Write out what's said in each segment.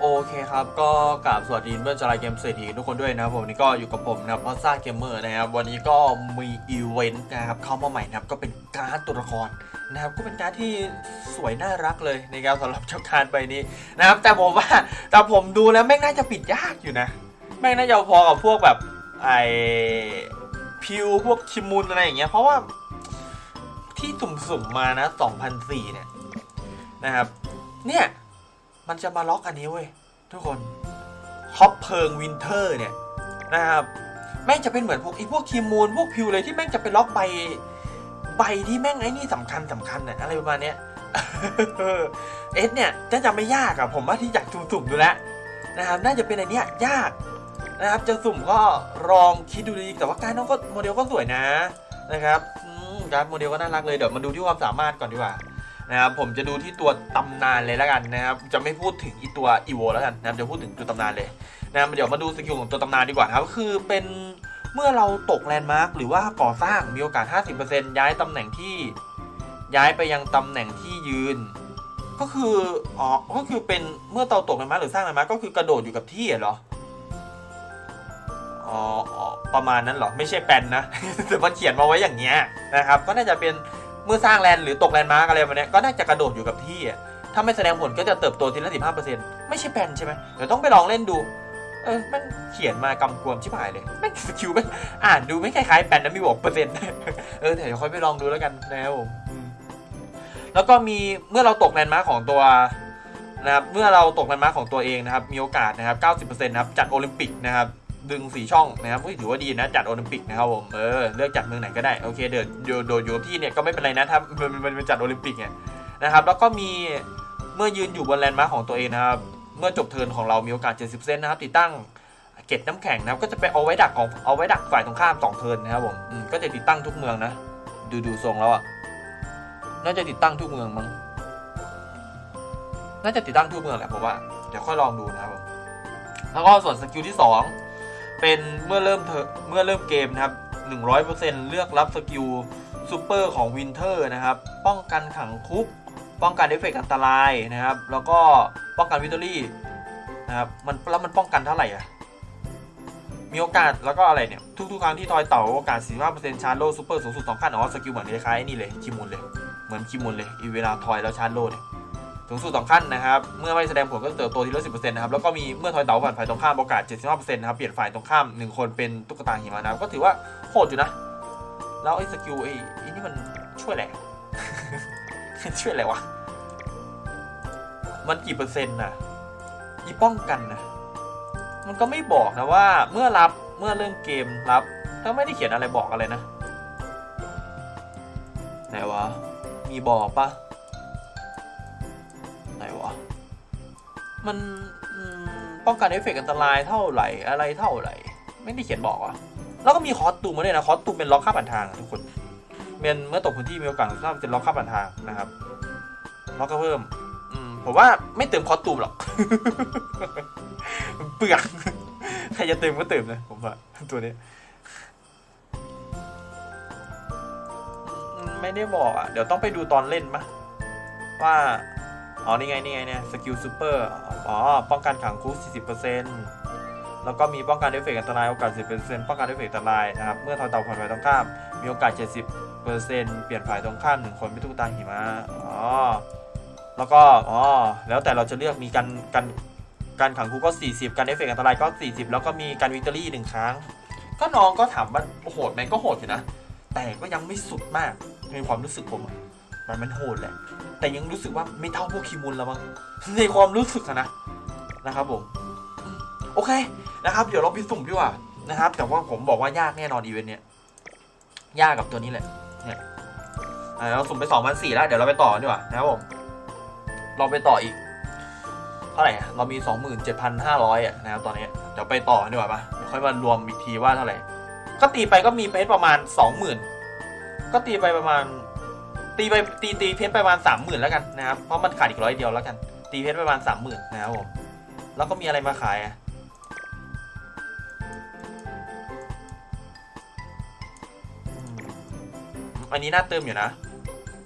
โอเคครับ ก็กราบสวัสดีเพื่อนจารายเกมเศรษฐีทุกคนด้วยนะครับผมนี่ก็อยู่กับผมนะครับพอซ่าเกมเมอร์นะครับวันนี้ก็มีอีเวนต์นะครับเข้ามาใหม่นะครับก็เป็นการ์ดตัวละครนะครับก็เป็นการ์ดที่สวยน่ารักเลยนะครับสำหรับเจ้าการใบนี้นะครับแต่ผมว่าแต่ผมดูแล้วแม่งน่าจะปิดยากอยู่นะ แม่งน่าจะพอกับพวกแบบไอพิวพวกคิมุนอะไรอย่างเงี้ยเพราะว่าที่สุ่มๆมานะ2004เนี่ยนะครับเนี่ย มันจะมาล็อกอันนี้เว้ยทุกคนฮอปเพิงวินเทอร์เนี่ยนะครับแม่งจะเป็นเหมือนพวกไอ้พวกคิมูลพวกพิวเลยที่แม่งจะไปล็อกใบใบที่แม่งไอ้นี่สำคัญสำคัญน่ะอะไรประมาณเนี้ยเอสเนี่ยน่าจะไม่ยากอะผมว่าที่อยากสุ่มๆดูแลนะครับน่าจะเป็นอันเนี้ยยากนะครับจะสุ่มก็ลองคิดดูดีแต่ว่าการน้องก็โมเดลก็สวยนะนะครับการดโมเดลก็น่ารักเลยเดี๋ยวมาดูที่ความสามารถก่อนดีกว่า นะครับผมจะดูที่ตัวตำนานเลยแล้วกันนะครับจะไม่พูดถึงอีตัวอีโวแล้วกันนะเดี๋ยวพูดถึงตัวตำนานเลยนะเดี๋ยวมาดูสกิลของตัวตำนานดีกว่าครับคือเป็นเมื่อเราตกแลนด์มาร์คหรือว่าก่อสร้างมีโอกาส 50%ย้ายตำแหน่งที่ย้ายไปยังตำแหน่งที่ยืน ก็คืออ๋อก็คือเป็นเมื่อเราตกแลนด์มาร์คหรือสร้างแลนด์มาร์คก็คือกระโดดอยู่กับที่เหรออ๋อประมาณนั้นเหรอไม่ใช่แปนนะแต่มันเขียนมาไว้อย่างเงี้ยนะครับ ก็น่าจะเป็น เมื่อสร้างแลนด์หรือตกแลนด์มาร์กอะไรแบบนี้ก็น่าจะกระโดดอยู่กับที่อะถ้าไม่แสดงผลก็จะเติบโตทีละสิบห้าเปอร์เซ็นต์ไม่ใช่แปนใช่ไหมเดี๋ยวต้องไปลองเล่นดู เออมันเขียนมากำกวมชิบหายเลยแม่สกิลแม่อ่านดูไม่คล้ายๆแปนนะมีบอกเปอร์เซ็นต์เออเดี๋ยวค่อยไปลองดูแล้วกันนะครับผมอืมแล้วก็มีเมื่อเราตกแลนด์มาร์กของตัวนะครับเมื่อเราตกแลนด์มาร์กของตัวเองนะครับมีโอกาสนะครับ90%นะครับจัดโอลิมปิกนะครับ ดึงสีช่องนะครับอุ้ยถือว่าดีนะจัดโอลิมปิกนะครับผมเออเลือกจัดเมืองไหนก็ได้โอเคเดินโดดโดดอยู่กับที่เนี่ยก็ไม่เป็นไรนะถ้ามันมันจัดโอลิมปิกเนี่ยนะครับแล้วก็มีเมื่อยืนอยู่บนแลนด์มาร์คของตัวเองนะครับเมื่อจบเทิร์นของเรามีโอกาส 70 เซนนะครับติดตั้งเกตน้ำแข็งนะครับก็จะไปเอาไว้ดักของเอาไว้ดักฝ่ายตรงข้ามสองเทิร์นนะครับผมก็จะติดตั้งทุกเมืองนะ ดูดูทรงแล้วอะน่าจะติดตั้งทุกเมืองมั้งน่าจะติดตั้งทุกเมืองแหละผมว่าเดี๋ยวค่อยลองดูนะครับผมแล้วก็ส่วนสกิลที่สอง เป็นเมื่อเริ่มเถเมื่อเริ่มเกมนะครับ 100%เลือกรับสกิลซูเปอร์ของวินเทอร์นะครับ ป้องกันขังคุก ป้องกันเอฟเฟกต์อันตรายนะครับ แล้วก็ป้องกันวิตอรี่นะครับมันแล้วมันป้องกันเท่าไหร่อะ มีโอกาสแล้วก็อะไรเนี่ย ทุกๆครั้งที่ทอยเต่าโอกาส 45%ชาร์โลซูเปอร์สูงสุด2ขั้นอ๋อสกิลเหมือนคล้ายๆนี่เลยคิมุนเลย เหมือนคิมุนเลยอีเวลาทอยแล้วชาร์โลเนี่ย สูงสุดสองขั้นนะครับ เมื่อไม่แสดงผลก็เติบโตทีละสิบเปอร์เซ็นต์นะครับ แล้วก็มีเมื่อทอยเต๋าผ่านฝ่ายตรงข้ามโอกาสเจ็ดสิบห้าเปอร์เซ็นต์นะครับ เปลี่ยนฝ่ายตรงข้ามหนึ่งคนเป็นตุ๊กตาหิมะนะครับก็ถือว่าโหดอยู่นะ แล้วไอ้สกิลไอ้ไอ้นี่มันช่วยอะไรช่วยอะไรวะ มันกี่เปอร์เซ็นต์น่ะอีป้องกันนะ มันก็ไม่บอกนะว่าเมื่อรับเมื่อเริ่มเกมรับถ้าไม่ได้เขียนอะไรบอกอะไรนะ ไหนวะ มีบอกปะ มันอืมป้องกันเอฟเฟกต์อันตรายเท่าไหร่อะไรเท่าไหร่ ไม่ได้เขียนบอกอะแล้วก็มีคอสตูมมาด้วยนะคอสตูมเป็นล็อกค่าผ่านทางอะทุกคนเป็นเมื่อตกพื้นที่มีโอกาสที่จะล็อกค่าผ่านทางนะครับล็อกก็เพิ่มอืมผมว่าไม่เติมคอสตูมหรอกเปลืองใครจะเติมก็เติมนะผมว่าตัวนี้ไม่ได้บอกอะ เดี๋ยวต้องไปดูตอนเล่นปะว่า อ๋อ นี่ไง นี่ไงเนี่ย สกิลซูเปอร์ อ๋อ ป้องกันขังคุก 40%แล้วก็มีป้องกันเอฟเฟกต์อันตราย โอกาส 10%ป้องกันเอฟเฟกต์อันตรายนะครับ เมื่อทอยเต่าผ่านฝ่ายตรงข้าม มีโอกาส 70%เปลี่ยนฝ่ายตรงข้ามหนึ่งคนเป็นตุ๊กตาหิมะ อ๋อ แล้วก็ อ๋อ แล้วแต่เราจะเลือก มีการการการขังคุกก็ 40 การเอฟเฟกต์อันตรายก็ 40 แล้วก็มีการวิกตอรี่หนึ่งครั้ง ก็น้องก็ถามว่าโหดไหมก็โหดอยู่นะ แต่ก็ยังไม่สุดมากในความรู้สึกผมมันมันโหดแหละ แต่ยังรู้สึกว่าไม่เท่าพวกคิมุนแล้วมั้งในความรู้สึกนะนะครับผม โอเคนะครับ เดี๋ยวเราไปสุ่มดีกว่านะครับ แต่ว่าผมบอกว่ายากแน่นอนอีเวนต์เนี้ยยากกับตัวนี้แหละเนี่ยเราสุ่มไปสองพันสี่แล้ว เดี๋ยวเราไปต่อดีกว่านะครับผม เราไปต่ออีกเท่าไหร่เรามีสองหมื่นเจ็ดพันห้าร้อยอะนะครับตอนนี้เดี๋ยวไปต่อดีกว่าปะเดี๋ยวค่อยมารวมอีกทีว่าเท่าไหร่ก็ตีไปก็มีเพชรประมาณสองหมื่นก็ตีไปประมาณ ตีไปตีตีเพชรไปประมาณสามหมื่นแล้วกันนะครับเพราะมันขาดอีกร้อยเดียวแล้วกัน ตีเพชรไปประมาณสามหมื่นนะครับผมแล้วก็มีอะไรมาขายอะอันนี้น่าเติมอยู่นะ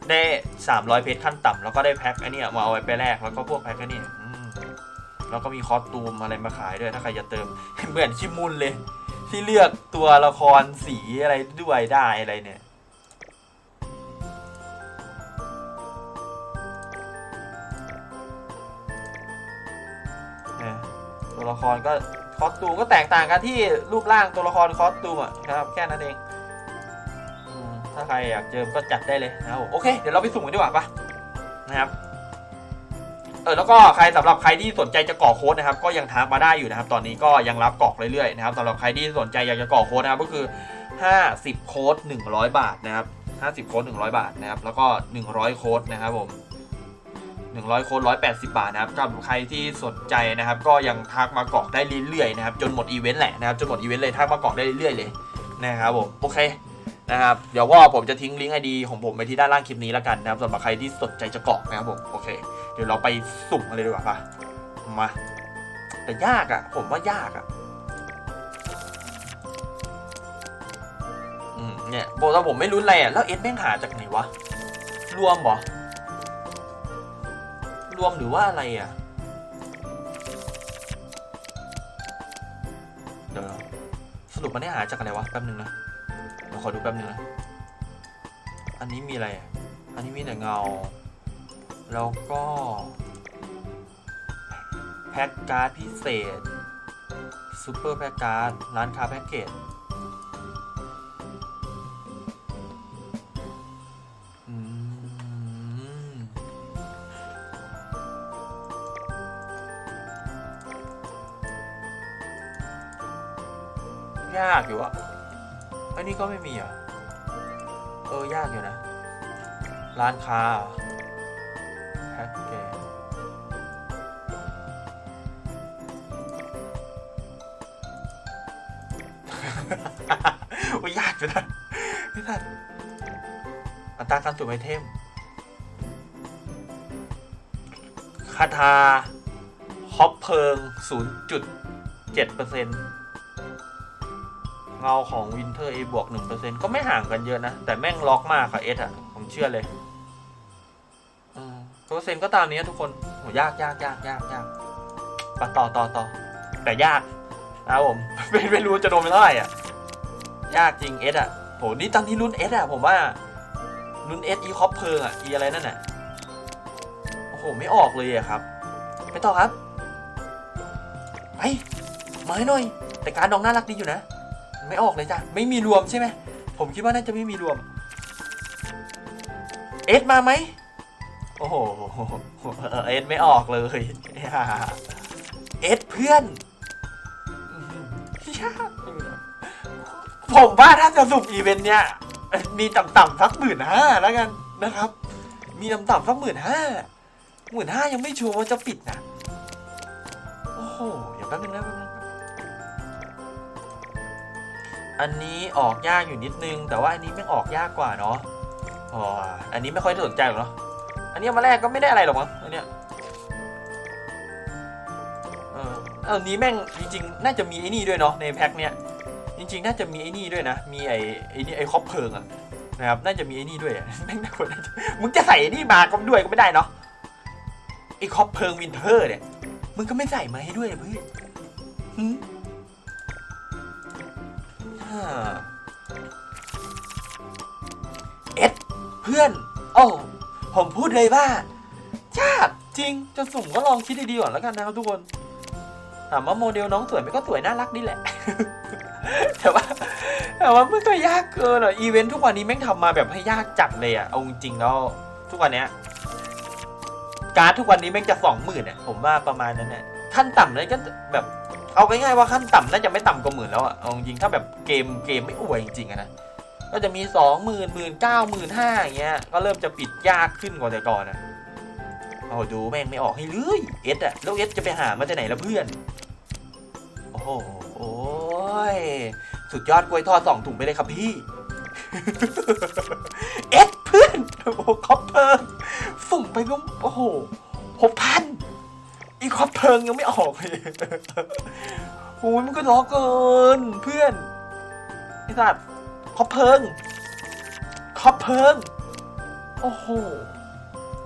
ได้สามร้อยเพชรขั้นต่ำแล้วก็ได้แพ็คไอันนี้มาเอาไว้ไปแลกแล้วก็พวกแพ็คอันนี้แล้วก็มีคอสตูมอะไรมาขายด้วยถ้าใครจะเติมเหมือนชิมุนเลย ที่เลือกตัวละครสีอะไรด้วยได้อะไรเนี่ย ครก็คอสตูมก็แตกต่างกันที่รูปร่างตัวละครคอสตูมอะนะครับแค่นั้นเองถ้าใครอยากเจอก็จัดได้เลยนะครับโอเคเดี๋ยวเราไปสุ่มกันดีกว่าปะนะครับเออแล้วก็ใครสำหรับใครที่สนใจจะก่อโค้ดนะครับ ก็ยังทักมาได้อยู่นะครับ ตอนนี้ก็ยังรับกรอกเรื่อยๆนะครับสำหรับใครที่สนใจอยากจะก่อโค้ดนะครับก็คือ 50 โค้ด100 บาทนะครับ 50 โค้ด100 บาทนะครับแล้วก็ 100 โค้ดนะครับผม 100 โค้ด180 บาทนะครับกับใครที่สนใจนะครับ ก็ยังทักมากรอกได้เรื่อยๆนะครับ จนหมดอีเวนต์แหละนะครับ จนหมดอีเวนต์เลยทักมากรอกได้เรื่อยๆเลยนะครับผมโอเคนะครับ เดี๋ยวว่าผมจะทิ้งลิงก์ไอดีของผมไปที่ด้านล่างคลิปนี้แล้วกันนะครับสำหรับใครที่สนใจจะกรอกนะครับผมโอเค เดี๋ยวเราไปสุ่มกันเลยดีกว่าปะมา แต่ยากอะ่ะ ผมว่ายากอะ่ะอืมเนี่ยบอกว่าผมไม่รู้อะไรอะ่ะแล้วเอสแม่งหาจากไหนวะรวมเหรอ วมหรือว่าอะไรอะเดี๋ยวสรุปมันได้หาจากอะไรวะแป๊บนึงนะเดี๋ยวขอดูแป๊บนึงนะอันนี้มีอะไร อันนี้มีแต่เงา แล้วก็ แพ็กการ์ดพิเศษซูเปอร์แพ็กการ์ดร้านค้าแพ็กเกจ ยากอยู่อะอันนี้ก็ไม่มีอะเออ ยากอยู่นะ ร้านค้าแพ็กเกจโอ้ยยากไปนะไม่ทันอัตราการสุ่มไอเทมคาทาฮอปเพิง 0.7%เปอร์เซ็นต์ งาของวินเทอร์เอบวก1%ก็ไม่ห่างกันเยอะนะ แต่แม่งล็อกมากค่ะเอสอะผมเชื่อเลยอืมเปอร์เซ็นต์ก็ตามนี้ทุกคนโหยากยากยากยากยากไปต่อต่อต่อแต่ยากนะผมไม่ไม่รู้จะโดนไปเท่าไหร่อะ ยากจริงเอสอะโหนี่ตอนที่รุ่นเอสอะ ผมว่ารุ่นเอสอีคอปเพิงอะอีอะไรนั่นอะโอ้โห ไม่ออกเลยอะครับ ไปต่อครับ ไปมาให้หน่อย แต่การดองน่ารักดีอยู่นะ ไม่ออกเลยจ้ะไม่มีรวมใช่ไหมผมคิดว่าน่าจะไม่มีรวมเอสมาไหมโอ้โหเอสไม่ออกเลยเอสเพื่อนยากผมว่าถ้าจะสุ่มอีเวนต์เนี้ยมีต่ำๆสักหมื่นห้าแล้วกันนะครับ มีต่ำๆสักหมื่นห้าหมื่นห้ายังไม่ชัวร์ว่าจะปิดนะ อันนี้ออกยากอยู่นิดนึง แต่ว่าอันนี้ไม่งออกยากกว่าเนาะอ๋ออันนี้ไม่ค่อยสนใจหรอกเนาะอันนี้มาแรกก็ไม่ได้อะไรหรอกมั้งอันเนี้ยเอออันนี้แม่งจริงๆ น่าจะมีไอ้นี่ด้วยเนาะในแพ็คเนี้ยจริงๆ น่าจะมีไอ้นี่ด้วยนะ มีไอ้ไอ้นี่ไอ้คอปเพิงอะนะครับ น่าจะมีไอ้นี่ด้วยแม่งน่าควรน่าจะมึงจะใส่ไอ้นี่มาก็ด้วยก็ไม่ได้เนาะไอ้คอปเพิงวินเทอร์เนี่ยมึงก็ไม่ใส่มาให้ด้วยเหรอเพื่อนหึอ่า เอ็ดเพื่อน โอ้ผมพูดเลยว่า ชาติจริงจะสุ่มก็ลองคิดดีๆก่อนแล้วกันนะครับทุกคนถามว่าโมเดลน้องสวยไหมก็สวยน่ารักนี่แหละ แต่ว่าแต่ว่ามันก็ยากเกินอะอีเวนต์ทุกวันนี้แม่งทำมาแบบให้ยากจัดเลยอะเอาจริงแล้วทุกวันเนี้ยการ์ดทุกวันนี้แม่งจะสองหมื่นอะผมว่าประมาณนั้นเนี่ยขั้นต่ำเลยก็แบบ เอาง่ายๆว่าขั้นต่ำน่าจะไม่ต่ำกว่าหมื่นแล้วอะเอาจริงถ้าแบบเกมเกมไม่อวยจริงๆอะนะก็จะมีสองหมื่นหมื่นเก้าหมื่นห้าอย่างเงี้ยก็เริ่มจะปิดยากขึ้นกว่าแต่ก่อนอะเอาดูแม่งไม่ออกให้เลยเอสอะแล้วเอสจะไปหามาจากไหนละเพื่อน โอ้โหโอ้ยสุดยอดกล้วยทอดสองถุงไปเลยครับพี่ เอ็ดเพื่อนโอ้โหคอปเพิงสุ่มไปก็โอ้โหหกพัน อีคอปเพิงยังไม่ออกเลยโอ้ยมันก็ล้อเกินเพื่อนไอ้สัตว์คอปเพิงคอปเพิงโอ้โห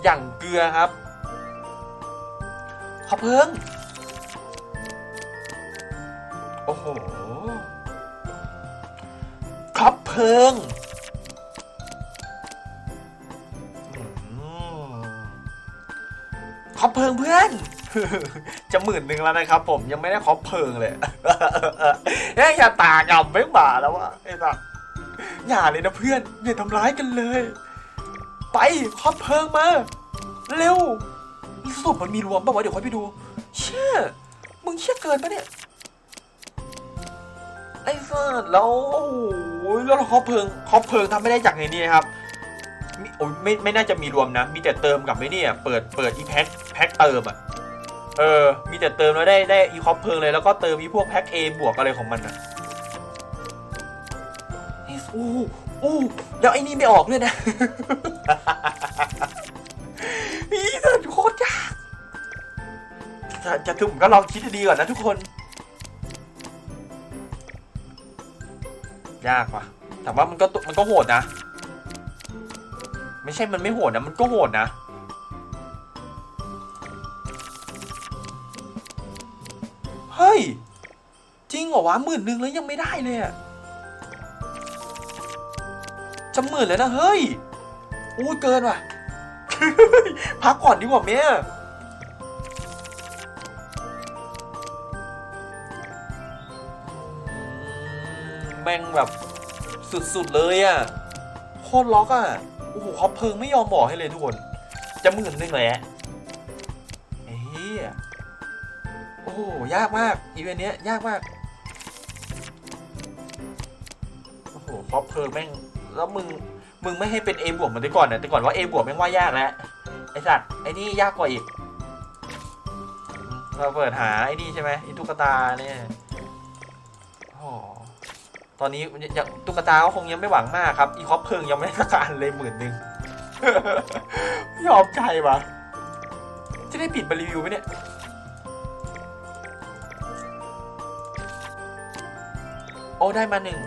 อย่างเกลือครับคอปเพิงครับเพลิงครับเพิงเพื่อน จะหมื่นหนึ่งแล้วนะครับผมยังไม่ได้ครอเพิงเลยเอ้ยอย่าตากลับไม่บ่าแล้ววะไอ้สัสอย่าเลยนะเพื่อนอย่าทำร้ายกันเลย ไปครอเพิงมาเร็วสรุปมันมีรวมป่าวะเดี๋ยวค่อยไปดู เชี่ยมึงเชี่ยเกินปะเนี่ยไอ้สัสแล้วโอ้โหแล้วครอเพิงครอเพิงทำไม่ได้จากในนี้นะครับโอ้ยไม่ไม่น่าจะมีรวมนะ มีแต่เติมกับไม่เนี่ย เปิดเปิดอีแพ็คแพ็คเติมอะ เออ มีแต่เติมแล้วได้ได้อีคอปเพิงเลยแล้วก็เติมอีพวกแพ็คเอบวกอะไรของมันนะอ้อู้อู้แล้วไอ้นี่ไม่ออกเลยนะพี่สัตว์โคตรยากจะจะถึงผมก็ลองคิดดีๆก่อนนะทุกคน ยากว่ะ แต่ว่ามันก็มันก็โหดนะ ไม่ใช่มันไม่โหดนะ มันก็โหดนะ เหรอวะหมื่นหนึ่งแล้วยังไม่ได้เลยอะจะหมื่นแล้วนะเฮ้ยอู้เกินว่ะ พักก่อนดีกว่าเมียแม่งแบบสุดๆเลยอะโคตรล็อกอะโอ้โหเขาเพิงไม่ยอมบอกให้เลยทุกคน จะหมื่นหนึ่งเลยอะเฮ้ยโอ้โหยากมากอีเวนต์เนี้ยยากมาก โอ้โหครอบเพลิงแม่งแล้วมึงมึงไม่ให้เป็น A บวกเหมือนแต่ก่อนนะแต่ก่อนว่า A บวกแม่งว่ายากแล้วไอสัตว์ไอนี่ยากกว่าอีก เราเปิดหาไอ้นี่ใช่ไหมไอตุ๊กตาเนี่ยโอ้ตอนนี้ยังตุ๊กตาก็คงยังไม่หวังมากครับ อีคอบเพิงยังไม่ได้สักอันเลยหมื่นหนึ่งยอมใจปะจะได้ปิดมารีวิวไหมเนี่ยโอ้ได้มาหนึ่ง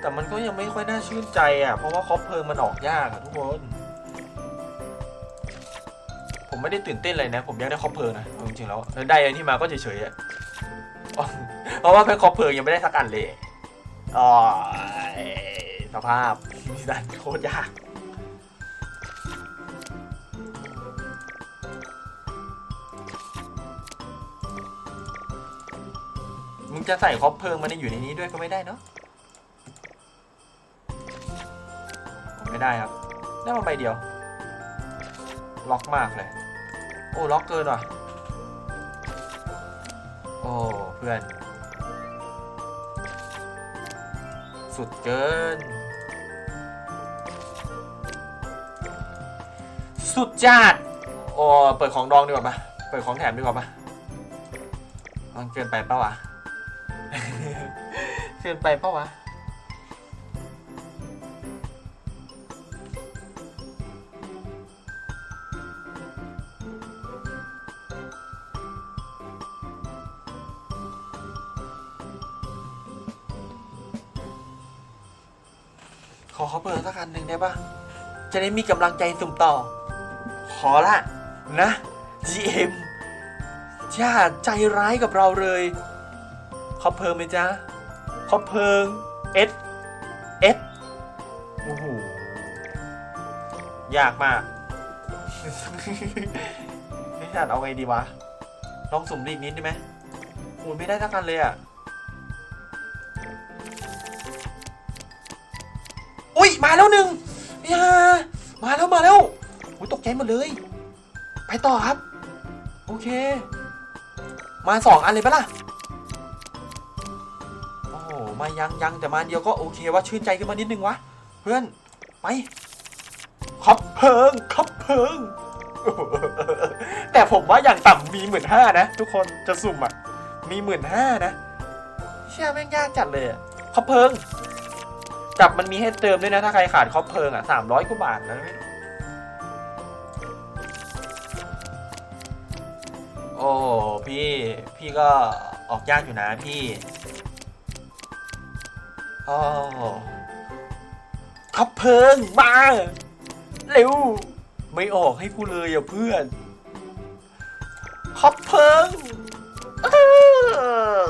แต่มันก็ยังไม่ค่อยน่าชื่นใจอะ เพราะว่าคอปเพลิงมันออกยากอะทุกคน ผมไม่ได้ตื่นเต้นเลยนะ ผมอยากได้คอปเพลิงนะเอาจริงๆแล้วได้อันที่มาก็เฉยๆอะเพราะว่าเป็นคอปเพลิงยังไม่ได้สักอันเลยอ๋อสภาพมีดันโคตรยากมึงจะใส่คอปเพลิงมันอยู่ในนี้ด้วยก็ไม่ได้เนาะ ไม่ได้ครับ ได้มาใบเดียว ล็อกมากเลย โอ้ล็อกเกินว่ะ โอ้เพื่อน สุดเกิน สุดจัดโอ้เปิดของดองดีกว่าปะเปิดของแถมดีกว่าปะมันเกินไปเปล่าวะ เกินไปเปล่าวะ ขอเขาเปิดสักอันหนึ่งได้ปะจะได้มีกำลังใจสุ่มต่อ ขอละนะ GM อย่าใจร้ายกับเราเลยขอเพิ่มไหมจ๊ะขอเพิ่ง S S โอ้โหยากมากไม่ทันเอาไงดีวะ ลองสุ่มดีอีกนิดได้ไหมโอ้ยไม่ได้สักอันเลยอะ มาแล้วหนึ่งย่ามาแล้วมาแล้วอุ้ยตกใจหมดเลย ไปต่อครับ โอเค มาสองอันเลยปะล่ะโอ้มายังยังแต่มาเดียวก็โอเคว่าชื่นใจขึ้นมานิดนึงวะเพื่อนไปขับเพลิงขับเพลิง แต่ผมว่าอย่างต่ำมีหมื่นห้านะ ทุกคนจะสุ่มอะ มีหมื่นห้านะ เชื่อแม่งยากจัดเลยขับเพลิง จับมันมีให้เติมด้วยนะถ้าใครขาดคอบเพลิงอะสามร้อยกว่าบาทนะโอ้พี่พี่ก็ออกยากอยู่นะพี่โอ้คอบเพลิงมาเร็วไม่ออกให้กูเลยอะเพื่อนคอบเพลิง ออ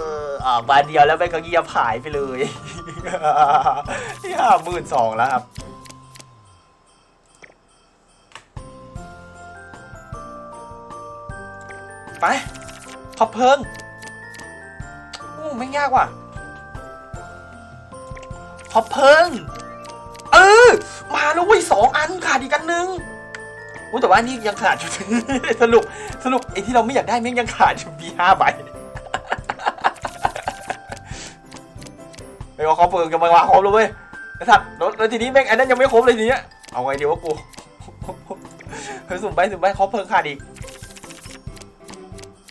อ่าบานเดียวแล้วแม่งก็เงียบหายไปเลยห้าหมื่นสองแล้วครับไปขอบเพิงอู้ไม่ยากว่ะขอบเพิงเออ มาแล้วเว้ยสองอันขาดอีกอันหนึงอู้แต่ว่านี่ยังขาดอยู่สรุปสรุปไอ้ที่เราไม่อยากได้แม่งยังขาดอยู่มีห้าใบ ว่าเขอบเพลิงจะมาว่าครบแล้วเว้ยไอ้สัตว์แล้วแล้วทีนี้แม่งอันนั้นยังไม่ครบเลยทีเนี้ยเอาไงดีวะกูเฮ้ยสุ่มไปสุ่มไปเขอบเพลิงขาดอีก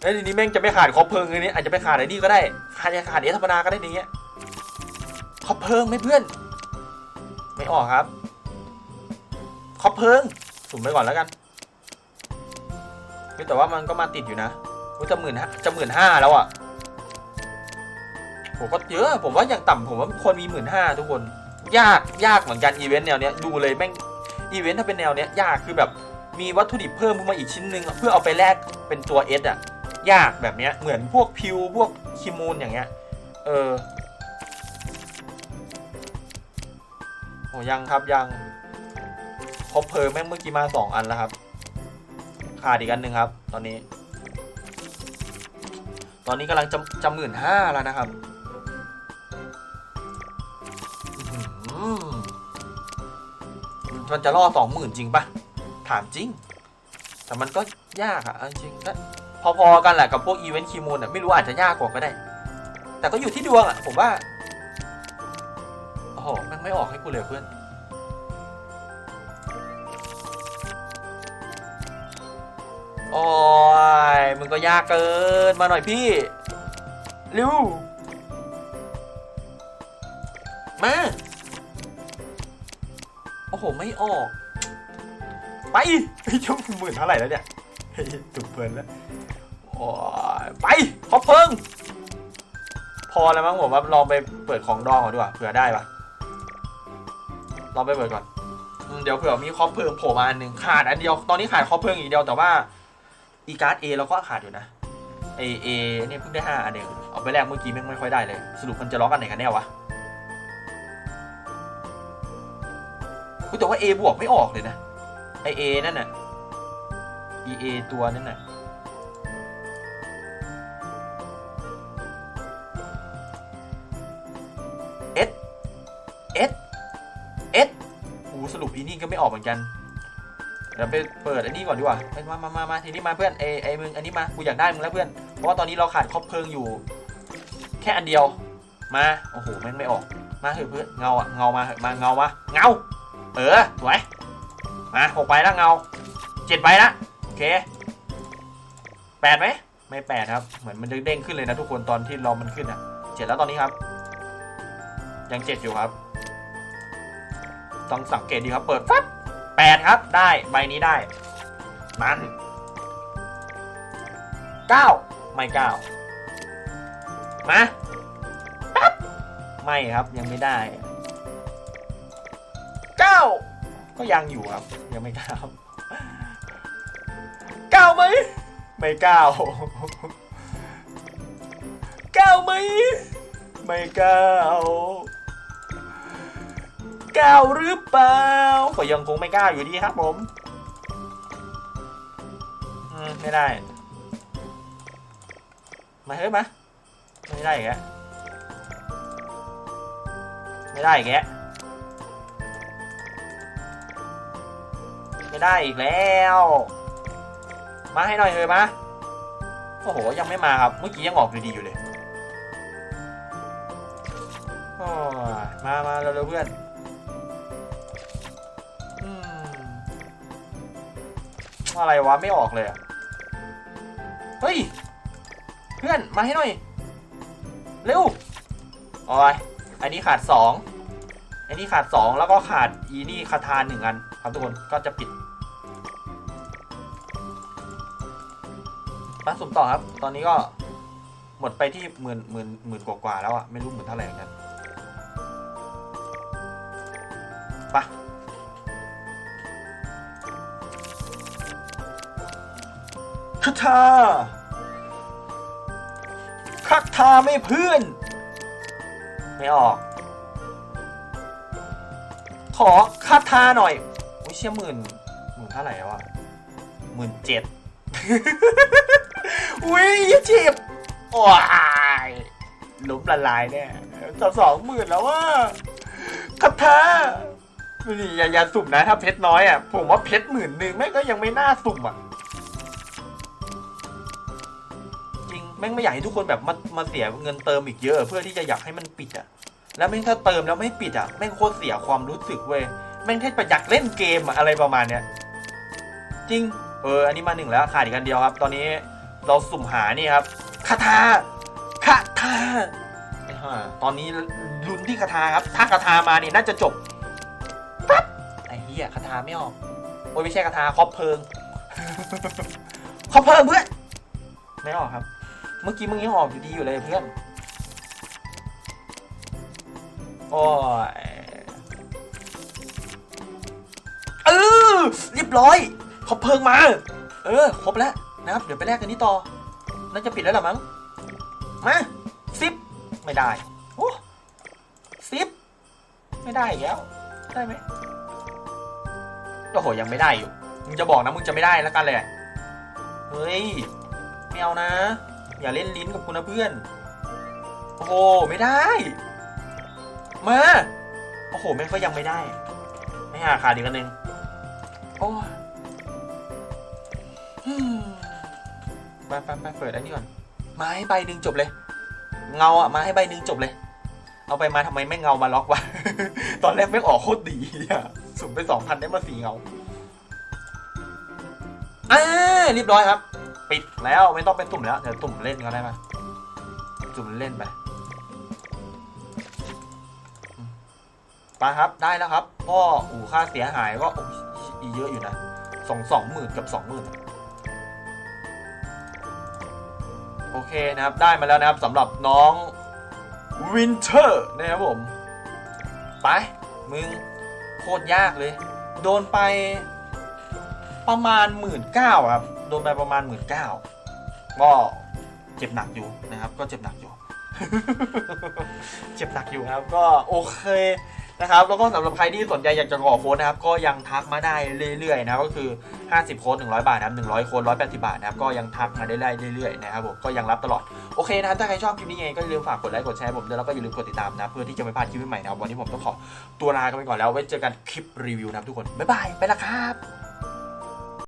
แล้วทีนี้แม่งจะไม่ขาดคอเพลิงอันนี้อาจจะไปขาดไอ้นี่ก็ได้ขาดจะขาดเอสธรรมดาก็ได้ทีเงี้ยคอเพลิงไม่เพื่อน ไม่ออกครับคอเพลิงสุ่มไปก่อนแล้วกันแต่ว่ามันก็มาติดอยู่นะจะหมื่นห้าจะหมื่นห้าแล้วอะ ผมก็เยอะผมว่าอย่างต่ำผมว่าควรมีหมื่นห้าทุกคน ยากยากเหมือนกันอีเวนต์แนวเนี้ยดูเลยแม่งอีเวนต์ถ้าเป็นแนวเนี้ยยากคือแบบมีวัตถุดิบเพิ่มขึ้นมาอีกชิ้นหนึ่งเพื่อเอาไปแลกเป็นตัวเอสอะยากแบบเนี้ยเหมือนพวกพิวพวกคิมูลอย่างเงี้ยเออโอ้ยังครับยังครบเพลิงแม่งเมื่อกี้มาสองอันแล้วครับขาดอีกอันหนึ่งครับ ตอนนี้ ตอนนี้กำลังจะจะหมื่นห้าแล้วนะครับ มันจะล่อสองหมื่นจริงปะถามจริง แต่มันก็ยากอะจริงก็พอๆกันแหละกับพวกอีเวนต์คีมูนอะไม่รู้อาจจะยากกว่าก็ได้ แต่ก็อยู่ที่ดวงอะผมว่าโอ้โหมันไม่ออกให้กูเลยเพื่อนโอ้ยมึงก็ยากเกินมาหน่อยพี่เร็วมา อ้โห ไม่ออก ไปเฮ้ยชั่วหมื่นเท่าไหร่แล้วเนี่ยเฮ้ยตุกเพลินแล้วโอ้ยไปขอเพิ่ง พอแล้วมั้งผมว่าลองไปเปิดของดองก่อนดีกว่าเผื่อได้ปะลองไปเปิดก่อนอืมเดี๋ยวเผื่อมีคอปเพิ่งโผล่มาอันหนึ่งขาดอันเดียว ตอนนี้ขาดคอปเพิ่งอีกเดียวแต่ว่าอีการ์ดเอเราก็ขาดอยู่นะเอเอเนี่ยเพิ่งได้ห้าอันเองเอาไปแรกเมื่อกี้แม่งไม่ค่อยได้เลย สรุปมันจะล็อกอันไหนกันแน่วะ อุ๊ยแต่ว่าเอบวกไม่ออกเลยนะ ไอเอนั่นน่ะ e a ตัวนั่นน่ะ S S S โอ้สรุปอีนี่ก็ไม่ออกเหมือนกัน เดี๋ยวไปเปิดอันนี้ก่อนดีกว่ามามามามาทีนี้มาเพื่อนไอไอมึงอันนี้มา กูอยากได้มึงแล้วเพื่อน เพราะว่าตอนนี้เราขาดครอบเพลิงอยู่ แค่อันเดียว มา โอ้โหแม่งไม่ออก มาเถอะเพื่อน เงาอะเงามาเถอะมา เงามา เงา เออสวยมาหกใบแล้วเงาเจ็ดใบละโอเคแปดไหมไม่แปดครับ เหมือนมันเด้งขึ้นเลยนะทุกคนตอนที่รอมันขึ้นอะเจ็ดแล้วตอนนี้ครับ ยังเจ็ดอยู่ครับ ต้องสังเกตดีครับ เปิดปั๊บแปดครับ ได้ใบนี้ได้ มันเก้าไม่เก้ามาปั๊บไม่ครับยังไม่ได้ ก็ยังอยู่ครับ ยังไม่ก้าเก้าไหมไม่ก้าเก้าไหมไม่ก้าเก้าหรือเปล่าก็ยังคงไม่กล้าอยู่ดีครับผมอืมไม่ได้ มาเฮ้ยมาไม่ได้อีกแกไม่ได้อีกแก ไม่ได้อีกแล้ว มาให้หน่อยเฮ้ยมาโอ้โห ยังไม่มาครับ เมื่อกี้ยังออกดีๆอยู่เลยมามาเร็วๆเพื่อนอะไรวะ ไม่ออกเลยอะเฮ้ย เพื่อน มาให้หน่อย เร็วโอ้ยอันนี้ขาดสองอันนี้ขาดสองแล้วก็ขาดอีนี่คาทานหนึ่งอัน ครับทุกคน ก็จะปิด มาสุ่มต่อครับ ตอนนี้ก็หมดไปที่หมื่นหมื่นหมื่นกว่าๆแล้วอะไม่รู้หมื่นเท่าไหร่เหมือนกันปะคาถาคาถาไม่เพื่อน ไม่ออก ขอคาทาหน่อยโอ้ยเชี่ยหมื่นหมื่นเท่าไหร่แล้วอะหมื่นเจ็ด อุ้ยยี่สิบว้ายหลุมละลายเนี่ยจะสองหมื่นแล้วว่าคาทานี่อย่าอย่าสุ่มนะ ถ้าเพชรน้อยอะ ผมว่าเพชรหมื่นหนึ่งแม่งก็ยังไม่น่าสุ่มอะ จริงแม่งไม่อยากให้ทุกคนแบบมามาเสียเงินเติมอีกเยอะเพื่อที่จะอยากให้มันปิดอะ แล้วแม่งถ้าเติมแล้วไม่ปิดอะ แม่งโคตรเสียความรู้สึกเว้ย แม่งแค่ประยัดเล่นเกมอะไรประมาณเนี้ย จริง เออ อันนี้มาหนึ่งแล้วขาดอีกอันเดียวครับ ตอนนี้ เราสุ่มหานี่ครับคาถาคาถาตอนนี้ลุ้นที่คาถาครับ ถ้าคาถามานี่น่าจะจบปั๊บไอ้เหี้ยคาถาไม่ออกโอ้ยไม่ใช่คาถาคอบเพลิงคอบเพลิงเพื่อนไม่ออกครับ เมื่อกี้มึงยังออกอยู่ดีอยู่เลยเพื่อนโอ้ยเออเรียบร้อยครบเพลิงมา เออครบแล้ว นะครับ เดี๋ยวไปแลกกันนี้ต่อ น่าจะปิดแล้วล่ะมั้ง มาซิปไม่ได้ โอ้ซิปไม่ได้อีกแล้ว ได้ไหมโอ้โห ยังไม่ได้อยู่ มึงจะบอกนะ มึงจะไม่ได้แล้วกันเลย เฮ้ย ไม่เอานะ อย่าเล่นลิ้นกับคุณนะเพื่อน โอ้โห ไม่ได้ มา โอ้โห แม่งก็ยังไม่ได้ ไม่หาขาดอีกันหนึ่งโอ้อืม ไปไปไปเปิดอันนี้ก่อนมาให้ใบหนึ่งจบเลย เงาอะมาให้ใบหนึ่งจบเลย เอาไปมาทำไมไม่เงามาล็อกวะ ตอนแรกไม่ออกโคตรดีอะสุ่มไปสองพันได้มาสี่เงาอ่าเรียบร้อยครับ ปิดแล้วไม่ต้องไปตุ่มแล้วเดี๋ยวตุ่มเล่นก็ได้ปะตุ่มเล่นไปไปครับได้แล้วครับก็อู่ค่าเสียหายก็อีเยอะอยู่นะสองสองหมื่นกับสองหมื่น โอเคนะครับ ได้มาแล้วนะครับสำหรับน้องวินเทอร์นะครับผม ไป มึง โคตรยากเลย โดนไปประมาณหมื่นเก้าครับ โดนไปประมาณหมื่นเก้าก็เจ็บหนักอยู่นะครับ ก็เจ็บหนักอยู่ เจ็บหนักอยู่ครับ ก็โอเค นะครับแล้วก็สำหรับใครที่สนใจอยากจะขอโค้ดนะครับก็ยังทักมาได้เรื่อยๆนะก็คือ 50 โค้ด100 บาทนะครับ100 โค้ด180 บาทนะครับก็ยังทักมาได้เรื่อยๆนะครับผมก็ยังรับตลอดโอเคนะครับถ้าใครชอบคลิปนี้ยังไงก็อย่าลืมฝากกดไลค์กดแชร์ผมด้วยแล้วก็อย่าลืมกดติดตามนะเพื่อที่จะไม่พลาดคลิปใหม่ๆนะครับวันนี้ผมต้องขอตัวลากันไปก่อนแล้วไว้เจอกันคลิปรีวิวนะครับทุกคนบ๊ายบายไปละครับ